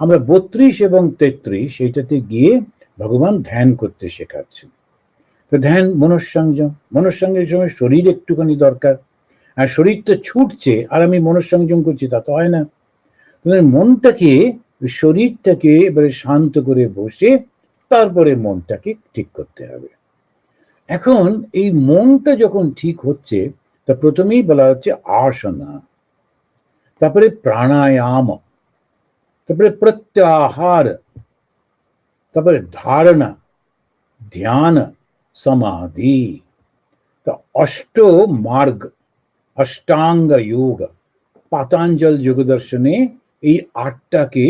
আমরা বত্রিশ এবং তেত্রিশ এইটাতে গিয়ে ভগবান ধ্যান করতে শেখাচ্ছেন। তো ধ্যান, মনঃসংযম, মনঃসংযমের সময় শরীর একটুখানি দরকার। আর শরীরটা ছুটছে, আর আমি মনঃসংযম করছি, তা তো হয় না। মনটাকে, শরীরটাকে এবারে শান্ত করে বসে তারপরে মনটাকে ঠিক করতে হবে। এখন এই মনটা যখন ঠিক হচ্ছে, তা প্রথমেই বলা হচ্ছে আসনা। তারপরে প্রাণায়াম। তারপরে প্রত্যাহার তারপরে ধারণা ধ্যান সমাধি তা অষ্ট মার্গ অষ্টাঙ্গ যোগ পাতাঞ্জল যোগ দর্শনে এই আটটাকে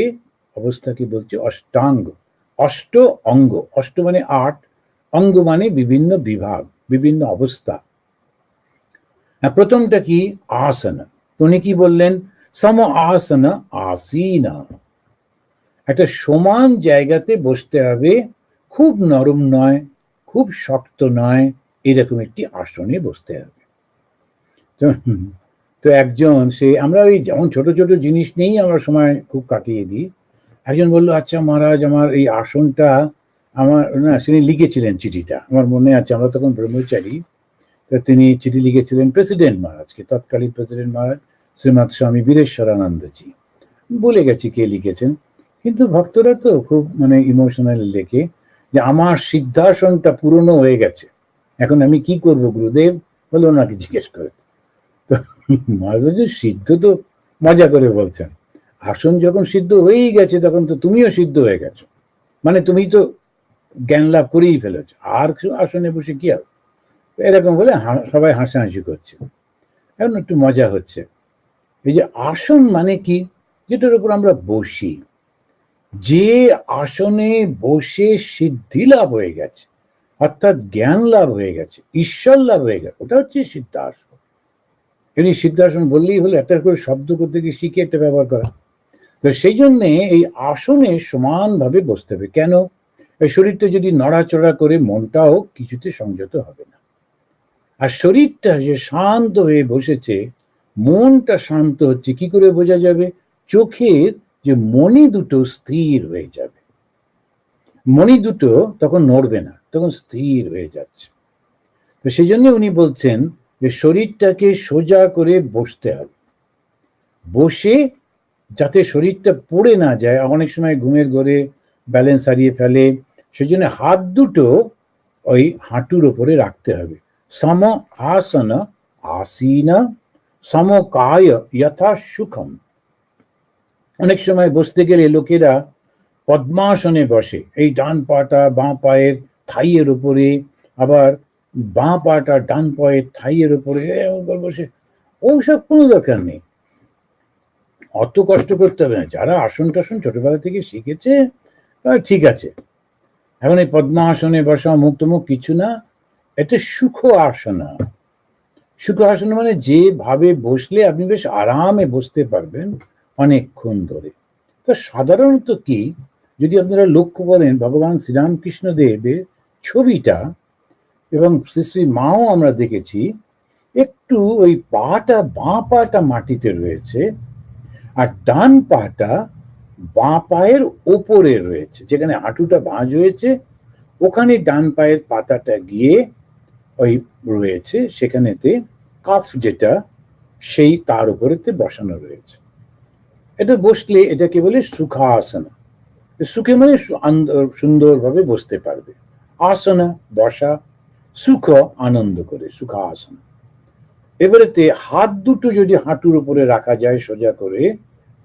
অবস্থাকে বলছে অষ্টাঙ্গ অষ্ট অঙ্গ অষ্ট মানে আট অঙ্গ মানে বিভিন্ন বিভাগ বিভিন্ন অবস্থা হ্যাঁ, প্রথমটা কি আসন উনি কি বললেন সম আসন আসীনা একটা সমান জায়গাতে বসতে হবে। খুব নরম নয়, খুব শক্ত নয়, এরকম একটি আসনে বসতে হবে। তো তো একজন সে, আমরা ওই যেমন ছোট ছোট জিনিস নিয়েই আমরা সময় খুব কাটিয়ে দিই। একজন বলল আচ্ছা মহারাজ, আমার এই আসনটা আমার, না, তিনি লিখেছিলেন চিঠিটা। আমার মনে আছে, আমরা তখন ব্রহ্মচারী। তো তিনি চিঠি লিখেছিলেন প্রেসিডেন্ট মহারাজকে, তৎকালীন প্রেসিডেন্ট মহারাজ শ্রীমৎ স্বামী বীরেশ্বরানন্দজি। বলে গেছি কে লিখেছেন। কিন্তু ভক্তরা তো খুব মানে ইমোশনাল লেখে যে আমার সিদ্ধাসনটা পুরনো হয়ে গেছে। এখন আমি কি করব গুরুদেব? বলে ওনাকে জিজ্ঞেস করে। তো মহারাজ সিদ্ধ তো মজা করে বলছেন। আসন যখন সিদ্ধ হয়েই গেছে, তখন তো তুমিও সিদ্ধ হয়ে গেছো। মানে তুমি তো জ্ঞান লাভ করেই ফেলেছ। আর আসনে বসে কি হবে এরকম বলে সবাই হাসাহাসি করছে। এখন একটু মজা হচ্ছে। এই যে আসন মানে কি? যেটার উপর আমরা বসি। যে আসনে বসে সিদ্ধি লাভ হয়ে গেছে, অর্থাৎ জ্ঞান লাভ হয়ে গেছে, ঈশ্বর লাভ হয়ে গেছে, ওটা হচ্ছে সিদ্ধাসন। এমনি সিদ্ধাসন বললেই হলো, একটা করে শব্দ করতে গিয়ে শিখে একটা ব্যবহার করা। তো সেই জন্যে এই আসনে সমানভাবে বসতে হবে। কেন? এই শরীরটা যদি নড়াচড়া করে, মনটাও কিছুতে সংযত হবে না। আর শরীরটা যে শান্ত হয়ে বসেছে, মনটা শান্ত হচ্ছে, কি করে বোঝা যাবে? চোখের যে মনি দুটো স্থির হয়ে যাবে। মনি দুটো তখন নড়বে না, তখন স্থির হয়ে যাচ্ছে। তো সেই জন্য উনি বলছেন যে শরীরটাকে সোজা করে বসতে হবে। বসে যাতে শরীরটা পড়ে না যায়, অনেক সময় ঘুমের ঘরে ব্যালেন্স হারিয়ে ফেলে, সেই জন্য হাত দুটো ওই হাঁটুর ওপরে রাখতে হবে। সম আসন আসীনা সম কায় যথা সুখম অনেক সময় বসতে গেলে লোকেরা পদ্মাসনে বসে। এই ডান পাটা বাঁ পায়ের থাইয়ের উপরে, আবার বাঁ পাটা ডান পায়ের থাইয়ের উপরে বসে। ওসব কোনো দরকার নেই। অত কষ্ট করতে হবে না। যারা আসন টাসন ছোটবেলা থেকে শিখেছে ঠিক আছে। এখন এই পদ্মাসনে বসা মুখ টুমুক কিছু না, এটা সুখ আসনা সুখ আসন মানে যেভাবে বসলে আপনি বেশ আরামে বসতে পারবেন। অনেকক্ষণ ধরে। তো সাধারণত কি, যদি আপনারা লক্ষ্য করেন, ভগবান শ্রীরামকৃষ্ণ দেবের ছবিটা এবং শ্রী শ্রী মাও আমরা দেখেছি, একটু ওই পাটা, বাঁ পাটা মাটিতে রয়েছে আর ডান পাটা বাঁ পায়ের ওপরে রয়েছে। যেখানে হাঁটুটা ভাঁজ হয়েছে ওখানে ডান পায়ের পাতাটা গিয়ে ওই রয়েছে, সেখানেতে কাফ যেটা, সেই তার উপরেতে বসানো রয়েছে। এটা বসলে এটাকে বলে সুখাসনা। সুখে মানে সুন্দরভাবে বসতে পারবে। আসনা, বসা, সুখ আনন্দ করে, সুখাসনা। এবারেতে হাত দুটো যদি হাঁটুর উপরে রাখা যায় সোজা করে,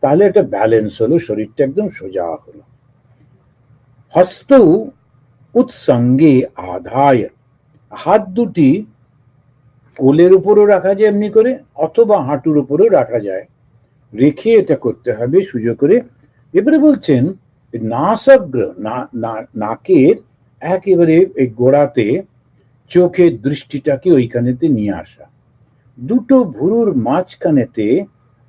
তাহলে একটা ব্যালেন্স হলো, শরীরটা একদম সোজা হলো। হস্ত উৎসঙ্গে আধায়। হাত দুটি কোলের উপরও রাখা যায় এমনি করে, অথবা হাঁটুর উপরেও রাখা যায়। রেখে এটা করতে হবে, সুযোগ করে। এবারে বলছেন নাসগ্র নাকের একেবারে এই গোড়াতে চোখের দৃষ্টিটাকে ওইখানেতে নিয়ে আসা। দুটো ভুরুর মাঝখানেতে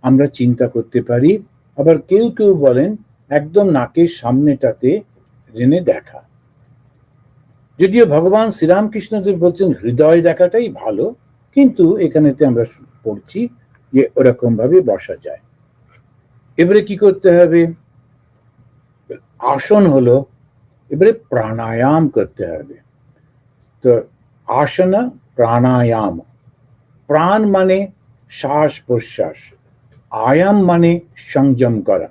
আমরা চিন্তা করতে পারি, আবার কেউ কেউ বলেন একদম নাকের সামনেটাতে রেনে দেখা। যদিও ভগবান শ্রীরামকৃষ্ণদেব বলছেন, হৃদয় দেখাটাই ভালো, কিন্তু এখানেতে আমরা পড়ছি যে ওরকম ভাবে বসা যায়। এবারে কি করতে হবে? আসন হলো, এবারে প্রাণায়াম করতে হবে। তো আসন, প্রাণায়াম। প্রাণ মানে শ্বাস প্রশ্বাস। আয়াম মানে সংযম করা।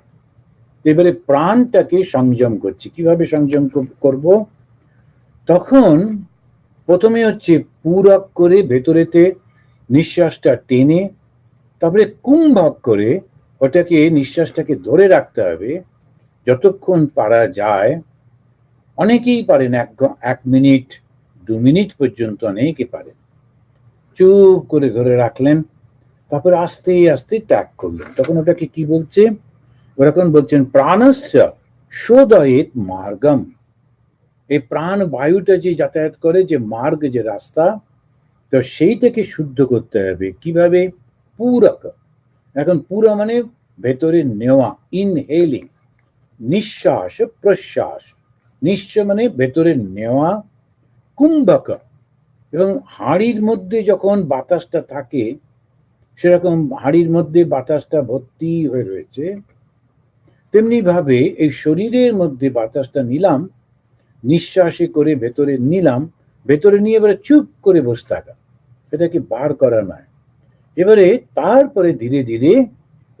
এবারে প্রাণটাকে সংযম করছি। কীভাবে সংযম করব? তখন প্রথমে হচ্ছে পূরক করে ভেতরেতে নিঃশ্বাসটা টেনে, তারপরে কুম্ভক করে ওটাকে, নিঃশ্বাসটাকে ধরে রাখতে হবে। যতক্ষণ পারা যায়, অনেকেই পারেন এক এক মিনিট, দু মিনিট পর্যন্ত অনেকে পারেন। চুপ করে ধরে রাখলেন, তারপরে আস্তে আস্তে ত্যাগ করলেন। তখন ওটাকে কি বলছে? ওরকম বলছেন, প্রাণস্য শোদয়েত মার্গম। এই প্রাণ বায়ুটা যে যাতায়াত করে, যে মার্গ, যে রাস্তা, তো সেইটাকে শুদ্ধ করতে হবে। কীভাবে? পূরক। এখন পুরো মানে ভেতরে নেওয়া ইনহেলিং নিঃশ্বাস, প্রশ্বাস। নিঃশ্বাস মানে ভেতরে নেওয়া, কুম্ভক। এবং হাড়ির মধ্যে যখন বাতাসটা থাকে, সেরকম হাড়ির মধ্যে বাতাসটা ভর্তি হয়ে রয়েছে তেমনি ভাবে এই শরীরের মধ্যে বাতাসটা নিলাম, নিঃশ্বাসে করে ভেতরে নিলাম, ভেতরে নিয়ে এবারে চুপ করে বসে থাকা। এটাকে বার করা নয়। এবারে তারপরে ধীরে ধীরে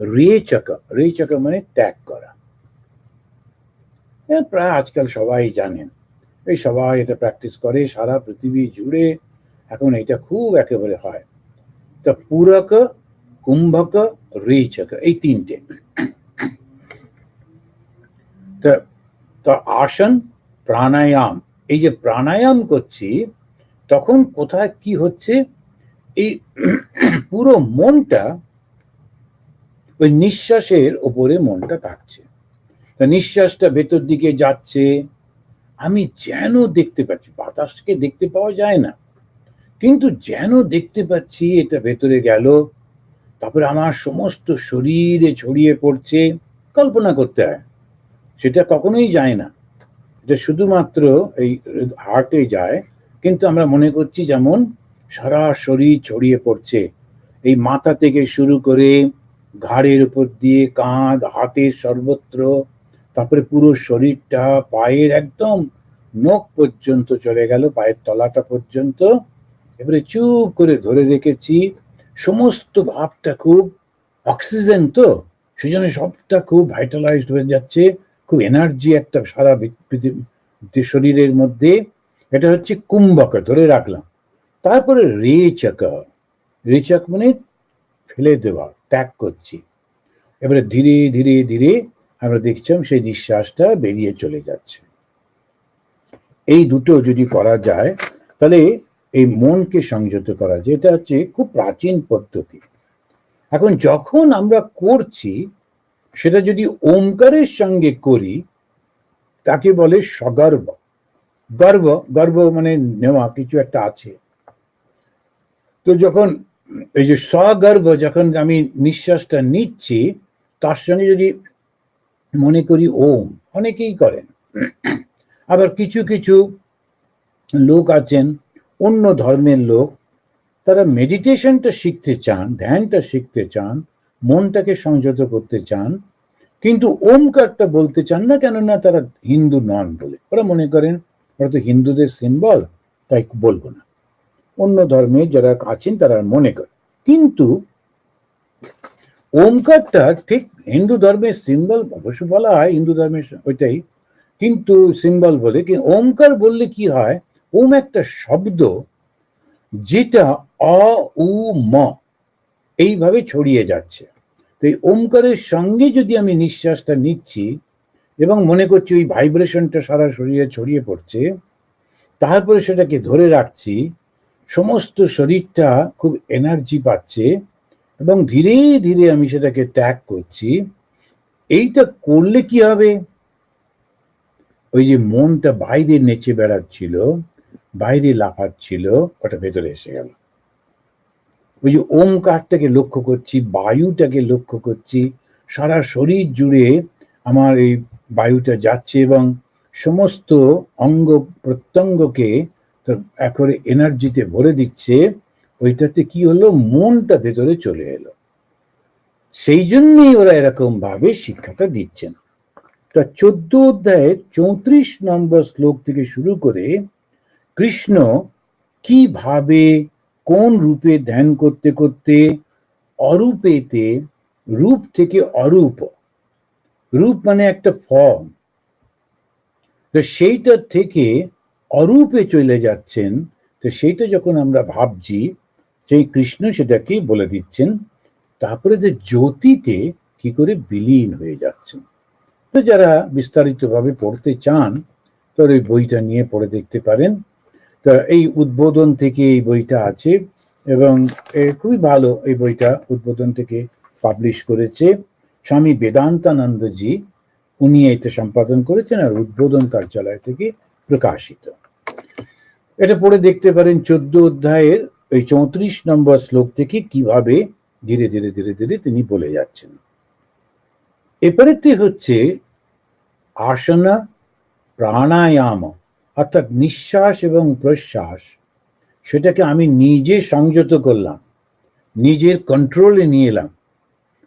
রে চাকা রে চাকা মানে ত্যাগ করা। প্রায় আজকাল সবাই জানেন, এই সবাই এটা প্র্যাকটিস করে, সারা পৃথিবী জুড়ে এখন এটা খুব একেবারে হয়। তা পূরক, কুম্ভক, রেচক, এই তিনটে। তা আসন, প্রাণায়াম, এই যে প্রাণায়াম করছি, তখন কোথায় কি হচ্ছে? এই পুরো মনটা ওই নিঃশ্বাসের ওপরে মনটা থাকছে। নিঃশ্বাসটা ভেতর দিকে যাচ্ছে। আমি যেন দেখতে পাচ্ছি, বাতাসকে দেখতে পাওয়া যায় না। কিন্তু যেন দেখতে পাচ্ছি, এটা ভেতরে গেল। তারপরে আমার সমস্ত শরীরে ছড়িয়ে পড়ছে। কল্পনা করতে হয়, সেটা কখনোই যায় না। এটা শুধুমাত্র এই হার্টে যায়। কিন্তু আমরা মনে করছি যেমন সারা শরীর ছড়িয়ে পড়ছে। এই মাথা থেকে শুরু করে ঘাড়ের উপর দিয়ে কাঁধ, হাতের সর্বত্র, তারপরে পুরো শরীরটা পায়ের একদম নখ পর্যন্ত চলে গেল, পায়ের তলাটা পর্যন্ত। এবারে চুপ করে ধরে রেখেছি। সমস্ত ভাবটা খুব, অক্সিজেন তো সেই জন্য সবটা খুব ভাইটালাইজড হয়ে যাচ্ছে। খুব এনার্জি একটা সারা শরীরের মধ্যে। এটা হচ্ছে কুম্ভক ধরে রাখলাম। তারপরে রেচক রেচক মানে ফেলে দেওয়া, ত্যাগ করছি। এবারে ধীরে ধীরে ধীরে আমরা দেখছিলাম সেই নিঃশ্বাসটা বেরিয়ে চলে যাচ্ছে। এই দুটো যদি করা যায়, তাহলে এই মনকে সংযত করা যায়, এটা হচ্ছে খুব প্রাচীন পদ্ধতি। এখন যখন আমরা করছি, সেটা যদি ওমকারের সঙ্গে করি, তাকে বলে সগর্ব। গর্ব গর্ব মানে নেওয়া, কিছু একটা আছে। তো যখন এই যে স্বগর্ব যখন আমি নিঃশ্বাসটা নিচ্ছি, তার সঙ্গে যদি মনে করি ওম, অনেকেই করেন। আবার কিছু কিছু লোক আছেন, অন্য ধর্মের লোক, তারা মেডিটেশনটা শিখতে চান, ধ্যানটা শিখতে চান, মনটাকে সংযত করতে চান, কিন্তু ওমকারটা বলতে চান না, কেননা তারা হিন্দু নন বলে। ওরা মনে করেন, ওরা তো হিন্দুদের সিম্বল তাই বলব না। অন্য ধর্মে যারা আছেন তারা মনে করে কিন্তু ওমকারটা ঠিক হিন্দু ধর্মের সিম্বল অবশ্য বলা হয় হিন্দু ধর্মের ওইটাই। কিন্তু সিম্বল বলে কি, ওমকার বললে কি হয়, ওম একটা শব্দ যেটা অ উ, ম এইভাবে ছড়িয়ে যাচ্ছে। তো এই ওমকারের সঙ্গে যদি আমি নিঃশ্বাসটা নিচ্ছি এবং মনে করছি ওই ভাইব্রেশনটা সারা শরীরে ছড়িয়ে পড়ছে, তারপরে সেটাকে ধরে রাখছি সমস্ত শরীরটা খুব এনার্জি পাচ্ছে এবং ধীরে ধীরে আমি সেটাকে ত্যাগ করছি। এইটা করলে কি হবে? ওই যে মনটা বাইরে নেচে বেড়াচ্ছিল, বাইরে লাফাচ্ছিল, ওটা ভেতরে এসে গেল। ওই যে ওমকারটাকে লক্ষ্য করছি, বায়ুটাকে লক্ষ্য করছি, সারা শরীর জুড়ে আমার এই বায়ুটা যাচ্ছে এবং সমস্ত অঙ্গ প্রত্যঙ্গকে একবারে এনার্জিতে ভরে দিচ্ছে, ওইটাতে কি হলো? মনটা ভেতরে চলে এলো। সেই জন্যই ওরা এরকম ভাবে শিক্ষাটা দিচ্ছেন তা চোদ্দ অধ্যায়ের চৌত্রিশ নম্বর শ্লোক থেকে শুরু করে কৃষ্ণ কীভাবে, কোন রূপে ধ্যান করতে করতে অরূপেতে, রূপ থেকে অরূপ, রূপ মানে একটা ফর্ম তো সেইটা থেকে অরূপে চলে যাচ্ছেন, তো সেইটা যখন আমরা ভাবছি সেই কৃষ্ণ সেটাকে বলে দিচ্ছেন, তারপরে যে জ্যোতিতে কি করে বিলীন হয়ে যাচ্ছেন। তো যারা বিস্তারিতভাবে পড়তে চান তো ওই বইটা নিয়ে পড়ে দেখতে পারেন। তো এই উদ্বোধন থেকে এই বইটা আছে এবং খুবই ভালো এই বইটা উদ্বোধন থেকে পাবলিশ করেছে স্বামী বেদান্তানন্দজি। উনি এটা সম্পাদন করেছেন আর উদ্বোধন কার্যালয় থেকে প্রকাশিত। এটা পড়ে দেখতে পারেন চোদ্দ অধ্যায়ের ওই চৌত্রিশ নম্বর শ্লোক থেকে কীভাবে ধীরে ধীরে ধীরে ধীরে তিনি বলে যাচ্ছেন। এরপরেতে হচ্ছে আসনা প্রাণায়াম, অর্থাৎ নিঃশ্বাস এবং প্রশ্বাস, সেটাকে আমি নিজে সংযত করলাম, নিজের কন্ট্রোলে নিয়ে এলাম,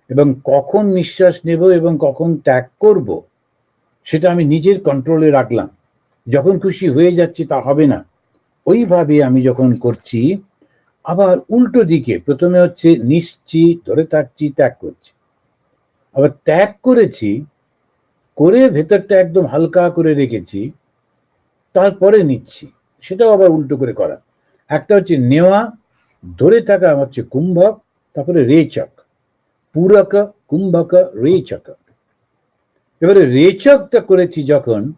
এবং কখন নিঃশ্বাস নেব এবং কখন ত্যাগ করব, সেটা আমি নিজের কন্ট্রোলে রাখলাম। যখন খুশি হয়ে যাচ্ছে তা হবে না। ওইভাবে আমি যখন করছি, আবার উল্টো দিকে, প্রথমে হচ্ছে নিশ্চি, ধরে থাকছি, ত্যাগ করছি। আবার ত্যাগ করেছি, করে ভেতরটা একদম হালকা করে রেখেছি, তারপরে নিচ্ছি। সেটাও আবার উল্টো করে করা। একটা হচ্ছে নেওয়া, ধরে থাকা হচ্ছে কুম্ভক, তারপরে রেচক। পুরক, কুম্ভক, রেচক। এবারে রেচকটা করেছি যখন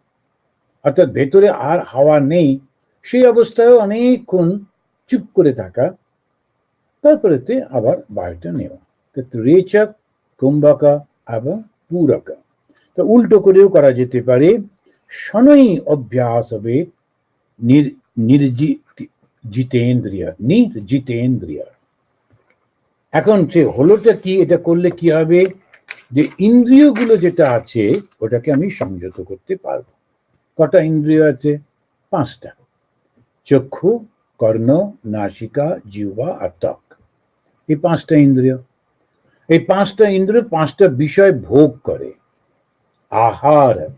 অর্থাৎ ভেতরে আর হাওয়া নেই, সেই অবস্থায়ও অনেকক্ষণ চুপ করে থাকা। তারপরেতে আবার বায়ুটা নেওয়া। রেচক কুম্ভকা এবং পূরক। তো উল্টো করেও করা যেতে পারে। শনৈ অভ্যাস হবে নির্জিত, জিতেন্দ্রিয়, নির্জিতেন্দ্রিয়। এখন সে হলোটা কি, এটা করলে কি হবে? যে ইন্দ্রিয়গুলো যেটা আছে, ওটাকে আমি সংযত করতে পারব। কটা ইন্দ্রিয় আছে? পাঁচটা। চক্ষু, কর্ণ, নাসিকা, জিহ্বা আর ত্বক। এই পাঁচটা ইন্দ্রিয়। এই পাঁচটা ইন্দ্রিয় পাঁচটা বিষয় ভোগ করে। আহার।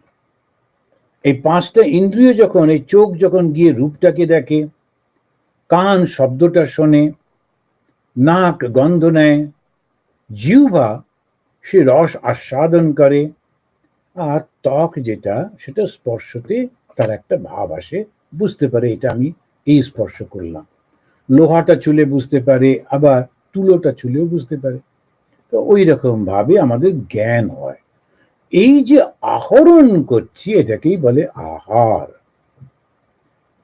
এই পাঁচটা ইন্দ্রিয় যখন, এই চোখ যখন গিয়ে রূপটাকে দেখে, কান শব্দটা শোনে, নাক গন্ধ নেয়, জিহ্বা সে রস আস্বাদন করে আর ত্বক যেটা, সেটা স্পর্শতে তার একটা ভাব আসে। বুঝতে পারে এটা আমি এই স্পর্শ করলাম। লোহাটা চুলে বুঝতে পারে, আবার তুলোটা চুলেও বুঝতে পারে। তো ওই রকম ভাবে আমাদের জ্ঞান হয়। এই যে আহরণ করছি, এটাকেই বলে আহার।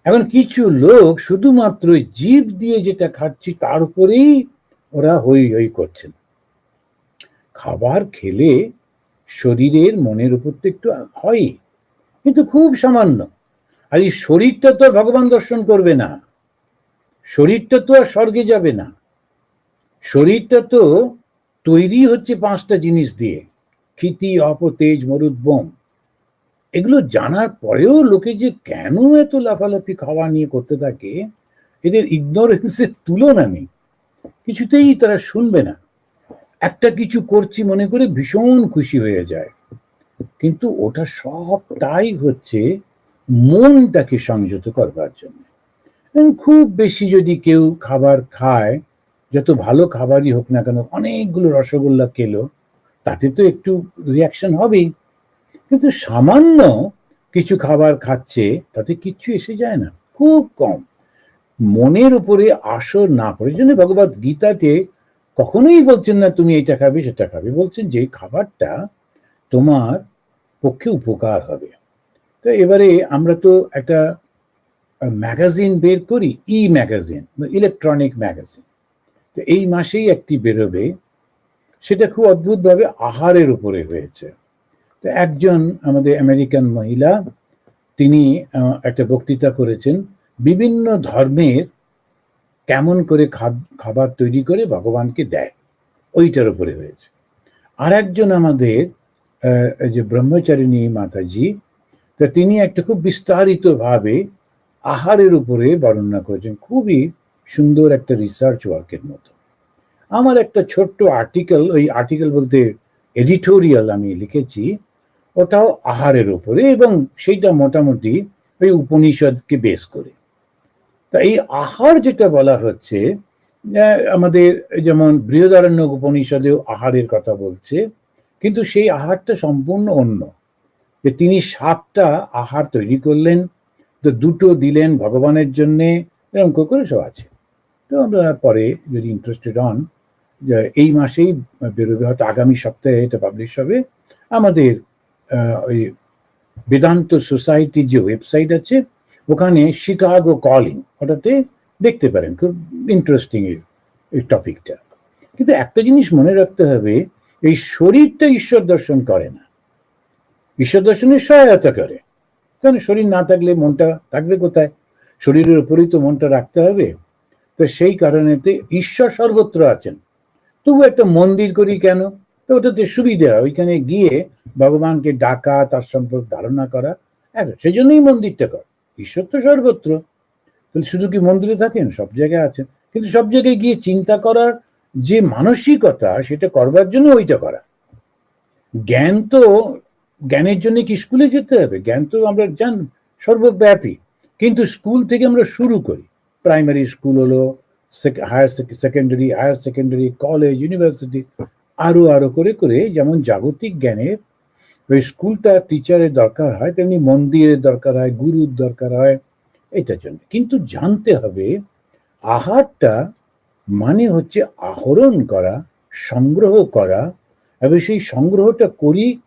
এখন কিছু লোক শুধুমাত্র জীব দিয়ে যেটা খাচ্ছি, তার উপরেই ওরা হই হই করছেন। খাবার খেলে শরীরের মনের উপর তো একটু হয় কিন্তু খুব সামান্য। আর এই শরীরটা তো ভগবান দর্শন করবে না। শরীরটা তো আর স্বর্গে যাবে না। শরীরটা তো তৈরি হচ্ছে পাঁচটা জিনিস দিয়ে, ক্ষিতি, অপতেজ মরুদ্বম এগুলো জানার পরেও লোকে যে কেন এত লাফালাফি, খাওয়া নিয়ে করতে থাকে, এদের ইগনোরেন্সের তুলনা নেই। কিছুতেই তারা শুনবে না। একটা কিছু করছি মনে করে ভীষণ খুশি হয়ে যায়। কিন্তু ওটা সবটাই হচ্ছে মনটাকে সংযত করবার জন্য। খুব বেশি যদি কেউ খাবার খায়, যত ভালো খাবারই হোক না কেন, অনেকগুলো রসগোল্লা খেলো, তাতে তো একটু রিয়াকশন হবেই। কিন্তু সামান্য কিছু খাবার খাচ্ছে, তাতে কিচ্ছু এসে যায় না, খুব কম। মনের উপরে আসর না পড়ে জন্য ভগবত গীতাতে কখনোই বলছেন না, তুমি এটা খাবে, সেটা খাবে। বলছেন যে খাবারটা তোমার পক্ষে উপকার হবে। তো এবারে আমরা তো একটা ম্যাগাজিন বের করি ই ম্যাগাজিন ইলেকট্রনিক ম্যাগাজিন। তো এই মাসেই একটি বেরোবে, সেটা খুব অদ্ভুতভাবে আহারের উপরে হয়েছে। তো একজন আমাদের আমেরিকান মহিলা, তিনি একটা বক্তৃতা করেছেন, বিভিন্ন ধর্মের কেমন করে খাবার তৈরি করে ভগবানকে দেয়। ওইটার উপরে হয়েছে। আর একজন আমাদের যে ব্রহ্মচারিণী মাতাজি, তা তিনি একটা খুব বিস্তারিতভাবে আহারের উপরে বর্ণনা করেছেন। খুবই সুন্দর একটা রিসার্চ ওয়ার্কের মতো। আমার একটা ছোট্ট আর্টিকেল ওই আর্টিকেল বলতে এডিটোরিয়াল আমি লিখেছি, ওটাও আহারের উপরে এবং সেইটা মোটামুটি ওই উপনিষদকে বেস করে। তা এই আহার যেটা বলা হচ্ছে আমাদের যেমন বৃহদারণ্য উপনিষদেও আহারের কথা বলছে, কিন্তু সেই আহারটা সম্পূর্ণ অন্য। যে তিনি সাতটা আহার তৈরি করলেন, তো দুটো দিলেন ভগবানের জন্যে, এরকম করে সব আছে। তো আমরা পরে যদি ইন্টারেস্টেড হন এই মাসেই বেরোবে, হয়তো আগামী সপ্তাহে এটা পাবলিশ হবে। আমাদের ওই বেদান্ত সোসাইটির যে ওয়েবসাইট আছে ওখানে শিকাগো কলিং ওটাতে দেখতে পারেন, খুব ইন্টারেস্টিং এই টপিকটা কিন্তু একটা জিনিস মনে রাখতে হবে, এই শরীরটা ঈশ্বর দর্শন করে না। ঈশ্বর দর্শনের সহায়তা করে। কারণ শরীর না থাকলে মনটা থাকবে কোথায়? শরীরের উপরেই তো মনটা রাখতে হবে। তো সেই কারণেতে ঈশ্বর সর্বত্র আছেন। তবু একটা মন্দির করি কেন? তো ওটাতে সুবিধা, ওইখানে গিয়ে ভগবানকে ডাকা, তার সম্পর্কে ধারণা করা হ্যাঁ সেই জন্যই মন্দিরটা কর। ঈশ্বর তো সর্বত্র। তাহলে শুধু কি মন্দিরে থাকেন? সব জায়গায় আছেন। কিন্তু সব জায়গায় গিয়ে চিন্তা করার যে মানসিকতা, সেটা করবার জন্য ওইটা করা। জ্ঞান তো, জ্ঞানের জন্য কি স্কুলে যেতে হবে? জ্ঞান তো আমরা জান, সর্বব্যাপী। কিন্তু স্কুল থেকে আমরা শুরু করি। প্রাইমারি স্কুল হলো higher secondary higher secondary, college, university, আরও আরও করে করে যেমন জাগতিক জ্ঞানের ওই স্কুলটা টিচারের দরকার হয়, তেমনি মন্দিরের দরকার হয়, গুরুর দরকার হয় এটার জন্য। কিন্তু জানতে হবে, আহারটা মানে হচ্ছে আহরণ করা, সংগ্রহ করা, এবং সেই সংগ্রহটা করি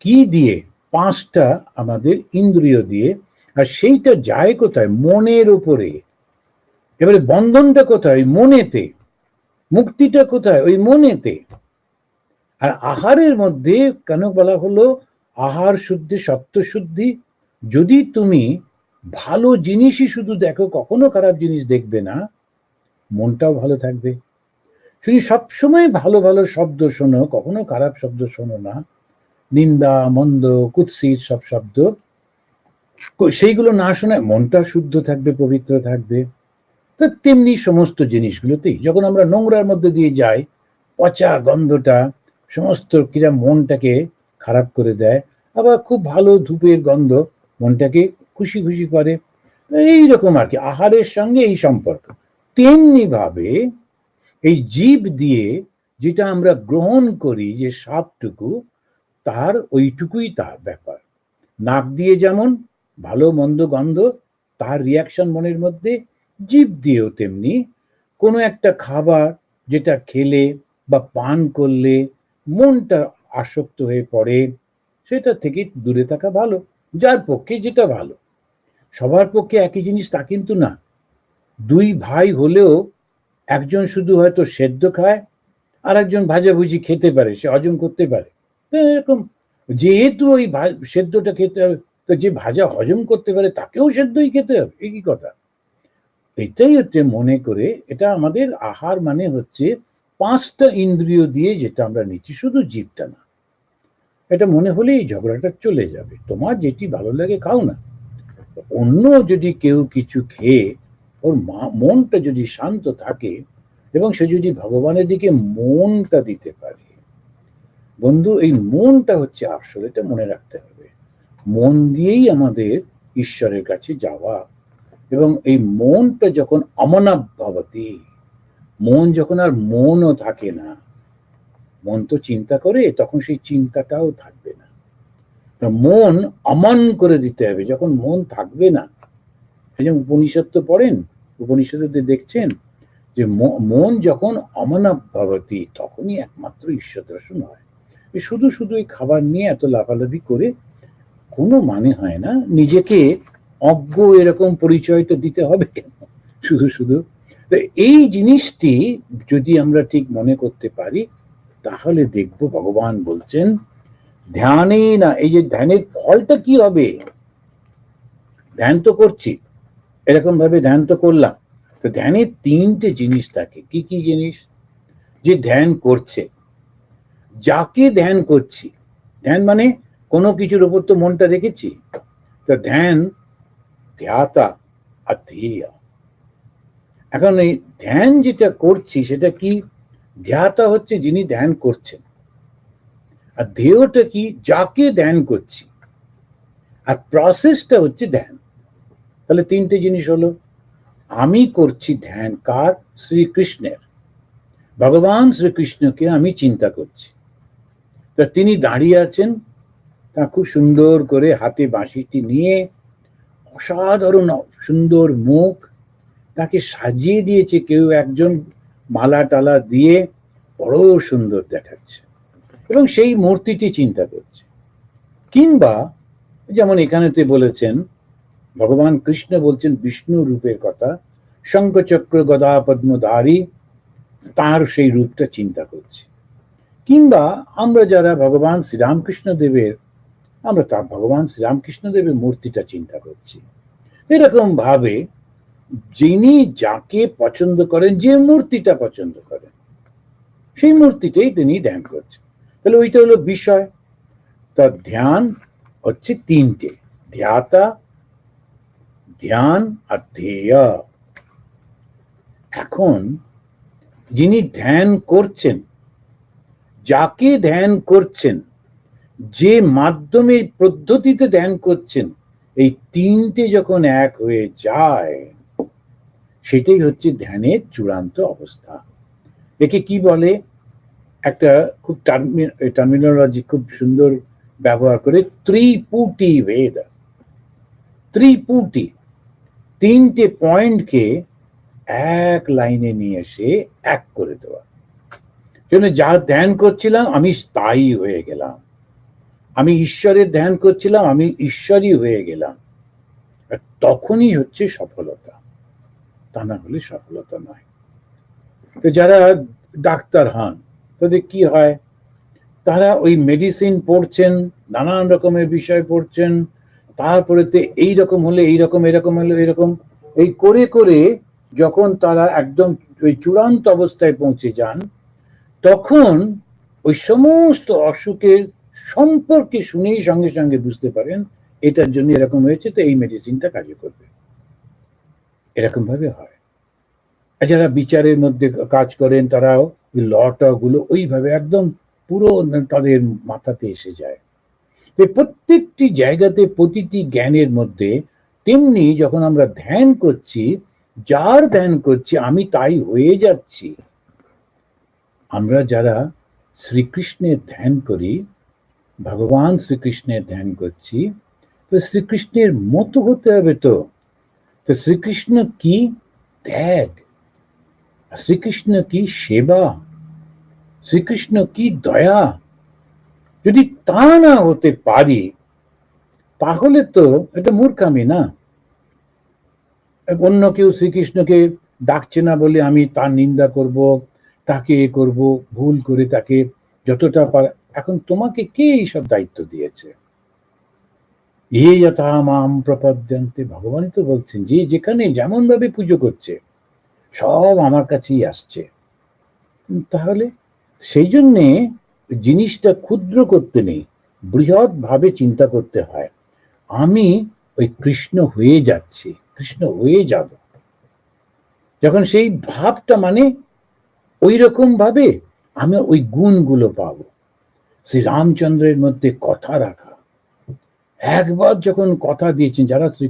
কি দিয়ে? পাঁচটা আমাদের ইন্দ্রিয় দিয়ে, আর সেইটা যায় কোথায়? মনের উপরে। এবারে বন্ধনটা কোথায়? মনেতে। মুক্তিটা কোথায়? ওই মনেতে। আর আহারের মধ্যে কেন বলা হলো, আহার শুদ্ধি, সত্য শুদ্ধি? যদি তুমি ভালো জিনিসই শুধু দেখো, কখনো খারাপ জিনিস দেখবে না, মনটাও ভালো থাকবে। তুমি সবসময় ভালো ভালো শব্দ শোনো, কখনো খারাপ শব্দ শোনো না। নিন্দা, মন্দ, কুৎসিত সব শব্দ। সেইগুলো না শোনায় মনটা শুদ্ধ থাকবে, পবিত্র থাকবে। তো তেমনি সমস্ত জিনিসগুলোতেই, যখন আমরা নোংরার মধ্যে দিয়ে যাই, পচা গন্ধটা সমস্ত কিরা মনটাকে খারাপ করে দেয়, আবার খুব ভালো ধূপের গন্ধ মনটাকে খুশি খুশি করে। এই রকম আর কি, আহারের সঙ্গে এই সম্পর্ক। তেমনি ভাবে এই জীব দিয়ে যেটা আমরা গ্রহণ করি যে স্বাদটুকু, তার ওইটুকুই তার ব্যাপার। নাক দিয়ে যেমন ভালো মন্দ গন্ধ, তার রিয়াকশন মনের মধ্যে জীব দিয়েও তেমনি। কোনো একটা খাবার যেটা খেলে বা পান করলে মনটা আসক্ত হয়ে পড়ে, সেটা থেকে দূরে থাকা ভালো, যার পক্ষে যেটা ভালো। সবার পক্ষে একই জিনিস তা কিন্তু না। দুই ভাই হলেও একজন শুধু হয়তো সেদ্ধ খায় আর একজন ভাজাভুজি খেতে পারে, সে হজম করতে পারে। এরকম যেহেতু ওই সেদ্ধটা খেতে হবে, তো যে ভাজা হজম করতে পারে, তাকেও সেদ্ধই খেতে হবে কি কথা। এটাই হচ্ছে মনে করে, এটা আমাদের আহার মানে হচ্ছে পাঁচটা ইন্দ্রিয় দিয়ে যেটা আমরা নিচ্ছি, শুধু জীবটা না। এটা মনে হলেই ঝগড়াটা চলে যাবে। তোমার যেটি ভালো লাগে খাও না। অন্য যদি কেউ কিছু খেয়ে, ওর মনটা যদি শান্ত থাকে এবং সে যদি ভগবানের দিকে মনটা দিতে পারে। বন্ধু, এই মনটা হচ্ছে আসল, এটা মনে রাখতে হবে। মন দিয়েই আমাদের ঈশ্বরের কাছে যাওয়া এবং এই মনটা যখন অমনাভ ভবতী মন যখন আর মনও থাকে না, মন তো চিন্তা করে, তখন সেই চিন্তাটাও থাকবে না। মন অমন করে দিতে হবে, যখন মন থাকবে না। এই যে উপনিষদ তো পড়েন, উপনিষদে দেখছেন যে মন যখন অমনাভ তখনই একমাত্র ঈশ্বর দর্শন হয়। শুধু শুধু এই খাবার নিয়ে এত লাফালাফি করে কোনো মানে হয় না, নিজেকে অজ্ঞ এরকম পরিচয়টা দিতে হবে কেন? শুধু শুধু এই জিনিসটি যদি আমরা ঠিক মনে করতে পারি, তাহলে দেখব ভগবান বলছেন, ধ্যানে না এই যে ধ্যানের ফলটা কি হবে? ধ্যান তো করছি এরকম ভাবে ধ্যান তো করলাম। তো ধ্যানের তিনটে জিনিস থাকে। কি কি জিনিস? যে ধ্যান করছে। যাকে ধ্যান করছি, ধ্যান মানে কোনো কিছুর উপর তো মনটা রেখেছি। তো ধ্যান ধ্যাতা আর ধ্যেয়া এখন এই ধ্যান যেটা করছি, সেটা কি ধ্যাতা হচ্ছে যিনি ধ্যান করছেন। আর ধ্যেয়টা কি যাকে ধ্যান করছি। আর প্রসেসটা হচ্ছে ধ্যান। তাহলে তিনটে জিনিস হলো, আমি করছি ধ্যান কার? শ্রীকৃষ্ণের। ভগবান শ্রীকৃষ্ণকে আমি চিন্তা করছি। তা তিনি দাঁড়িয়ে আছেন, তা খুব সুন্দর করে হাতে বাঁশিটি নিয়ে, অসাধারণ সুন্দর মুখ তাকে সাজিয়ে দিয়েছে, কেউ একজন মালা টালা দিয়ে বড় সুন্দর দেখাচ্ছে। এবং সেই মূর্তিটি চিন্তা করছে। কিংবা যেমন এখানেতে বলেছেন, ভগবান কৃষ্ণ বলছেন বিষ্ণু রূপের কথা, শঙ্খচক্র গদা পদ্মধারী তার সেই রূপটা চিন্তা করছে। কিংবা আমরা যারা ভগবান শ্রীরামকৃষ্ণ দেবের, আমরা তা ভগবান শ্রীরামকৃষ্ণ দেবের মূর্তিটা চিন্তা করছি। এরকম ভাবে যিনি যাকে পছন্দ করেন, যে মূর্তিটা পছন্দ করেন, সেই মূর্তিটাই তিনি ধ্যান করছেন। তাহলে ওইটা হলো বিষয়। তার ধ্যান হচ্ছে তিনটে, ধ্যাতা, ধ্যান আর ধ্যেয়। এখন যিনি ধ্যান করছেন, যাকে ধ্যান করছেন, যে মাধ্যমে পদ্ধতিতে ধ্যান করছেন, এই তিনটে যখন এক হয়ে যায় সেটাই হচ্ছে ধ্যানের চূড়ান্ত অবস্থা। একে কি বলে? একটা খুব টার্মিনোলজি খুব সুন্দর ব্যবহার করে ত্রিপুটি বেদ ত্রিপুটি, তিনটে পয়েন্টকে এক লাইনে নিয়ে এসে এক করে দেওয়া। জন্য যা ধ্যান করছিলাম আমি স্থায়ী হয়ে গেলাম। আমি ঈশ্বরের ধ্যান করছিলাম আমি ঈশ্বরই হয়ে গেলাম। তখনই হচ্ছে সফলতা। তা না হলে সফলতা নয়। তো যারা ডাক্তার হন, তাদের কি হয়? তারা ওই মেডিসিন পড়ছেন, নানান রকমের বিষয় পড়ছেন তারপরেতে এই রকম হলে এই রকম এরকম হলে এরকম, এই করে করে যখন তারা একদম ওই চূড়ান্ত অবস্থায় পৌঁছে যান, তখন ওই সমস্ত অসুখের সম্পর্কে শুনেই সঙ্গে সঙ্গে বুঝতে পারেন, এটার জন্য এরকম হয়েছে, তো এই মেডিসিনটা কাজে করবে এরকম ভাবে হয়। আর যারা বিচারের মধ্যে কাজ করেন, তারাও লটা গুলো ওইভাবে একদম পুরো তাদের মাথাতে এসে যায়। প্রত্যেকটি জায়গাতে প্রতিটি জ্ঞানের মধ্যে তেমনি যখন আমরা ধ্যান করছি, যার ধ্যান করছি, আমি তাই হয়ে যাচ্ছি। আমরা যারা শ্রীকৃষ্ণের ধ্যান করি, ভগবান শ্রীকৃষ্ণের ধ্যান করছি, তো শ্রীকৃষ্ণের মতো হতে হবে তো? তো শ্রীকৃষ্ণ কি ত্যাগ? শ্রীকৃষ্ণ কি সেবা? শ্রীকৃষ্ণ কি দয়া? যদি তা না হতে পারি, তাহলে তো এটা মূর্খামি না। অন্য কেউ শ্রীকৃষ্ণকে ডাকছে না বলে আমি তার নিন্দা করব, তাকে এ করব, ভুল করে তাকে যতটা পার এখন তোমাকে কে এইসব দায়িত্ব দিয়েছে? মাম প্রপদ্যান্তে ভগবানই তো বলছেন, যে যেখানে যেমন ভাবে পুজো করছে, সব আমার কাছেই আসছে। তাহলে সেই জন্যে জিনিসটা ক্ষুদ্র করতে নেই বৃহৎ ভাবে চিন্তা করতে হয়। আমি ওই কৃষ্ণ হয়ে যাচ্ছি, কৃষ্ণ হয়ে যাব। যখন সেই ভাবটা মানে ওই রকম ভাবে আমি ওই গুণগুলো পাবো। শ্রী রামচন্দ্রের মধ্যে কথা রাখা। একবার যখন কথা দিয়েছেন, যারা শ্রী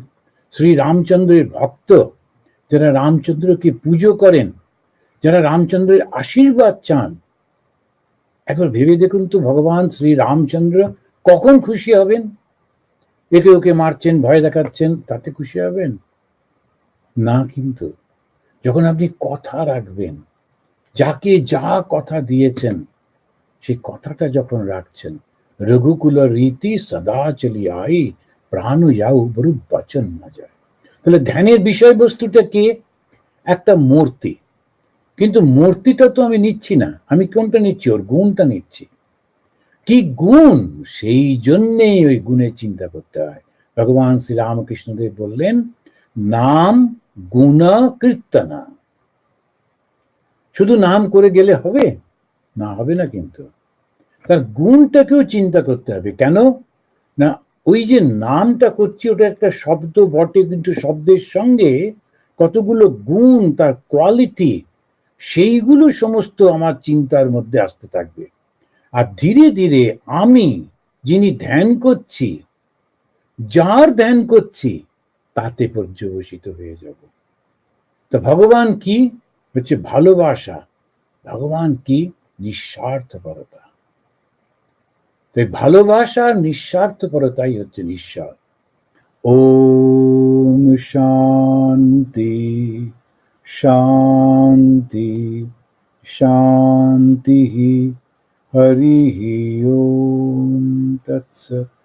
শ্রী রামচন্দ্রের ভক্ত, যারা রামচন্দ্রকে পুজো করেন, যারা রামচন্দ্রের আশীর্বাদ চান, একবার ভেবে দেখুন তো ভগবান শ্রী রামচন্দ্র কখন খুশি হবেন? একে ওকে মারছেন, ভয় দেখাচ্ছেন, তাতে খুশি হবেন? না কিন্তু, যখন আপনি কথা রাখবেন, যাকে যা কথা দিয়েছেন, সেই কথাটা যখন রাখছেন রঘুকুল রীতি সদা চলি আই প্রাণ যাও বড় বচন না যায় তাহলে ধ্যানের বিষয়বস্তুটা কি একটা মূর্তি। কিন্তু মূর্তিটা তো আমি নিচ্ছি না। আমি কোনটা নিচ্ছি? ওর গুণটা নিচ্ছি। কি গুণ? সেই জন্যেই ওই গুণের চিন্তা করতে হয়। ভগবান শ্রী রামকৃষ্ণদেব বললেন, নাম গুণ কীর্তনা শুধু নাম করে গেলে হবে? না হবে না কিন্তু। তার গুণটাকেও চিন্তা করতে হবে। কেন? না, ওই যে নামটা করছি, ওটা একটা শব্দ বটে, কিন্তু শব্দের সঙ্গে কতগুলো গুণ, তার কোয়ালিটি সেইগুলো সমস্ত আমার চিন্তার মধ্যে আসতে থাকবে। আর ধীরে ধীরে আমি যিনি ধ্যান করছি, যার ধ্যান করছি, তাতে পর্যবসিত হয়ে যাব। তো ভগবান কি? হচ্ছে ভালোবাসা। ভগবান কি? নিঃস্বার্থপরতা। তো এই ভালোবাসা আর নিঃস্বার্থপরতাই হচ্ছে নিঃস্বার ওম শান্তি শান্তি শান্তি হরি ওম তৎসৎ